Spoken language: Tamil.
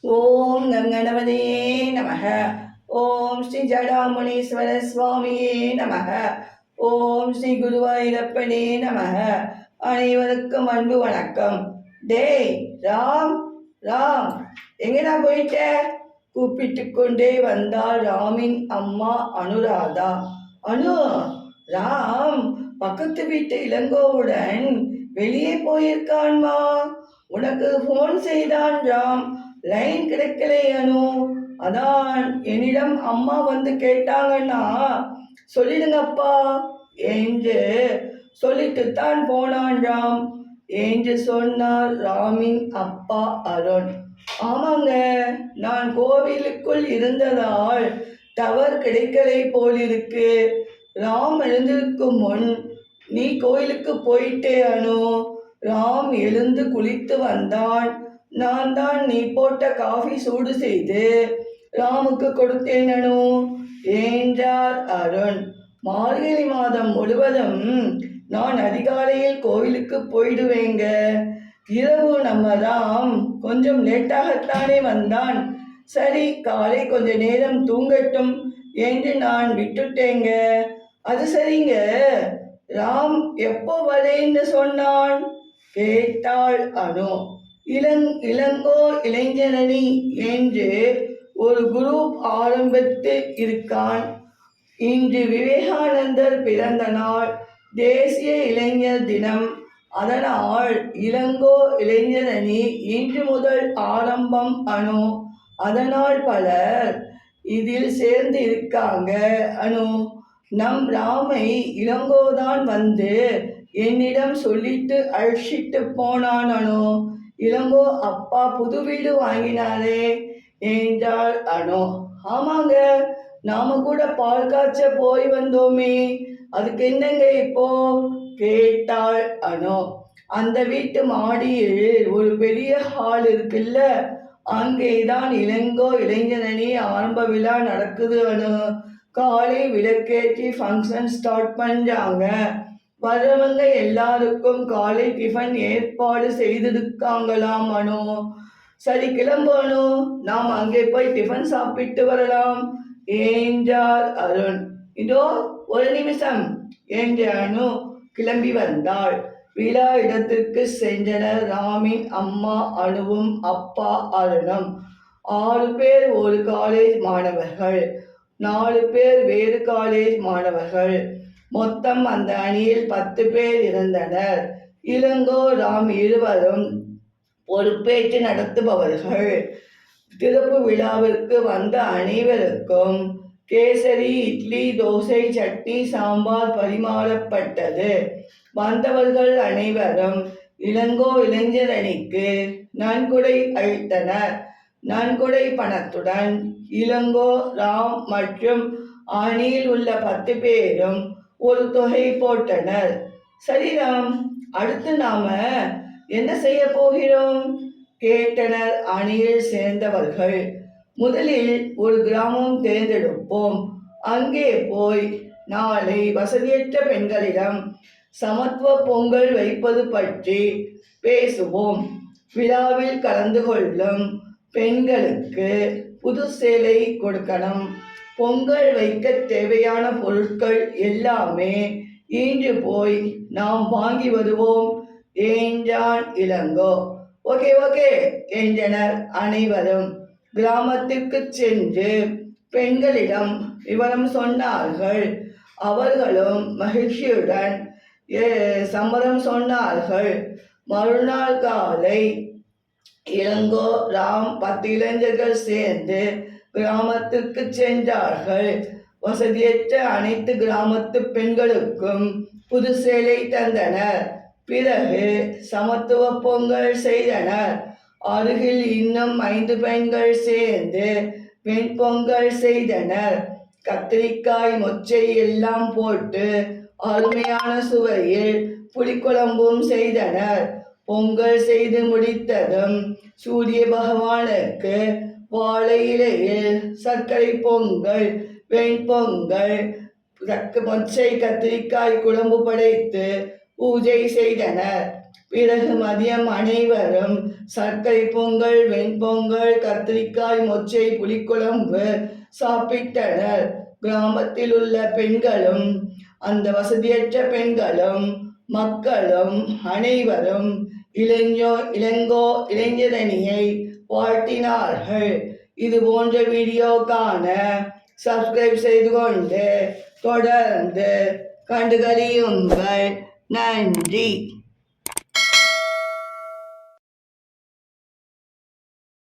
ஓம் கங்கணபதே நமக. ஓம் ஸ்ரீ ஜடாமுனீஸ்வர சுவாமியே நமக. ஓம் ஸ்ரீ குருவாயூரப்பனே நமக. அனைவருக்கும் அன்பு வணக்கம். டேய் ராம் ராம் எங்கடா போயிட்ட? கூப்பிட்டு கொண்டே வந்தாள் ராமின் அம்மா அனுராதா. அனு ராம் பக்கத்து வீட்டு இளங்கோவுடன் வெளியே போயிருக்கான்மா? உனக்கு ஃபோன் செய்தான் ராம் லைன் கிடைக்கலை அனு அதான் என்னிடம் அம்மா வந்து கேட்டாங்கன்னா சொல்லிடுங்கப்பா என்று சொல்லிட்டு தான் போனான் ராம் என்று சொன்னார் ராமின் அப்பா அருண். ஆமாங்க நான் கோவிலுக்குள் இருந்ததால் டவர் கிடைக்கலை போலிருக்கு. ராம் எழுந்திருக்கும் முன் நீ கோயிலுக்கு போயிட்டே அனு. ராம் எழுந்து குளித்து வந்தான். நான் தான் நீ போட்ட காஃபி சூடு செய்து ராமுக்கு கொடுத்தேன் அனு. என்றார் அருண். மார்கழி மாதம் முழுவதும் நான் அதிகாலையில் கோவிலுக்கு போயிடுவேங்க. இரவு நம்ம ராம் கொஞ்சம் லேட்டாகத்தானே வந்தான். சரி காலை கொஞ்ச நேரம் தூங்கட்டும் என்று நான் விட்டுட்டேங்க. அது சரிங்க. ராம் எப்போ வரேன்னு சொன்னான்? கேட்டாள் அணு இளங் இளங்கோ இளைஞரணி என்று ஒரு குரூப் ஆரம்பித்து இருக்கான். இன்று விவேகானந்தர் பிறந்த நாள் தேசிய இளைஞர் தினம். அதனால் இளங்கோ இளைஞரணி இன்று முதல் ஆரம்பம் அணு அதனால் பலர் இதில் சேர்ந்து இருக்காங்க அணு நம் ராமை இளங்கோதான் வந்து என்னிடம் சொல்லிட்டு அழைச்சிட்டு போனான் இளங்கோ அப்பா புது வீடு வாங்கினாரே என்றாள் அனோ. ஆமாங்க நாம கூட பால் காய்ச்ச போய் வந்தோமே அதுக்கு என்னங்க இப்போ? கேட்டாள் அனோ. அந்த வீட்டு மாடியில் ஒரு பெரிய ஹால் இருக்குல்ல அங்கேதான் இளங்கோ இளைஞரணி ஆரம்ப விழா நடக்குது அனு. காலை விளக்கேற்றி ஃபங்க்ஷன் ஸ்டார்ட் பண்றாங்க. வர்றவங்க எல்லாருக்கும் காலை டிஃபன் ஏற்பாடு செய்திருக்காங்களாம் அனு சரி கிளம்பு நாம் அங்கே போய் டிஃபன் சாப்பிட்டு வரலாம். என்றார் அருண்? இதோ ஒரு நிமிஷம். என்று அனு? கிளம்பி வந்தாள். விழா இடத்திற்கு சென்றனர் ராமின் அம்மா அணுவும் அப்பா அருணும். ஆறு பேர் ஒரு காலேஜ் மாணவர்கள். நாலு பேர் வேறு காலேஜ் மாணவர்கள். மொத்தம் அந்த அணியில் பத்து பேர் இருந்தனர். இளங்கோ ராம் இருவரும் பொறுப்பேற்று நடத்துபவர்கள். திறப்பு விழாவிற்கு வந்த அனைவருக்கும் கேசரி இட்லி தோசை சட்னி சாம்பார் பரிமாறப்பட்டது. வந்தவர்கள் அனைவரும் இளங்கோ இளைஞர் அணிக்கு நன்கொடை அளித்தனர். நன்கொடை பணத்துடன் இளங்கோ ராம் மற்றும் அணியில் உள்ள பத்து பேரும் ஒரு தொகை போட்டனர். சரிராம் அடுத்து நாம என்ன செய்ய போகிறோம்? கேட்டனர் அணியில் சேர்ந்தவர்கள். முதலில் ஒரு கிராமம் தேர்ந்தெடுப்போம். அங்கே போய் நாளை வசதியற்ற பெண்களிடம் சமத்துவ பொங்கல் வைப்பது பற்றி பேசுவோம். விழாவில் கலந்து கொள்ளும் பெண்களுக்கு புது சேலை கொடுக்கணும். பொங்கல் வைக்க தேவையான பொருட்கள் எல்லாமே இன்று போய் நாம் வாங்கி வருவோம். என்றான் இளங்கோ. ஓகே ஓகே என்றனர் அனைவரும் கிராமத்திற்கு சென்று பெண்களிடம் விவரம் சொன்னார்கள். அவர்களும் மகிழ்ச்சியுடன் சம்மதம் சொன்னார்கள். மறுநாள் காலை இளங்கோ ராம் பத்து இளைஞர்கள் சேர்ந்து கிராமத்திற்கு சென்றார்கள். வசதியற்ற அனைத்து கிராமத்து பெண்களுக்கும் புது சேலை தந்தனர். பிறகு சமத்துவ பொங்கல் செய்தனர். அருகில் இன்னும் ஐந்து பெண்கள் சேர்ந்து பெண் பொங்கல் செய்தனர். கத்திரிக்காய் மொச்சை எல்லாம் போட்டு அருமையான சுவையில் புளிக்குழம்பும் செய்தனர். பொங்கல் செய்து முடித்ததும் சூரிய பகவானுக்கு வாழை இலையில் சர்க்கரை பொங்கல் வெண்பொங்கல் கக்கு மொச்சை கத்திரிக்காய் குழம்பு படைத்து பூஜை செய்தனர். பிறகு மதியம் அனைவரும் சர்க்கரை பொங்கல் வெண்பொங்கல் கத்திரிக்காய் மொச்சை புளிக்குழம்பு சாப்பிட்டனர். கிராமத்தில் உள்ள பெண்களும் அந்த வசதியற்ற பெண்களும் மக்களும் அனைவரும் இளைஞோ இளங்கோ இளைஞரணியை வாழ்த்தினார்கள். இது போன்ற வீடியோ காண சப்ஸ்கிரைப் செய்து கொண்டு தொடர்ந்து கண்டுகளியுங்கள். நன்றி.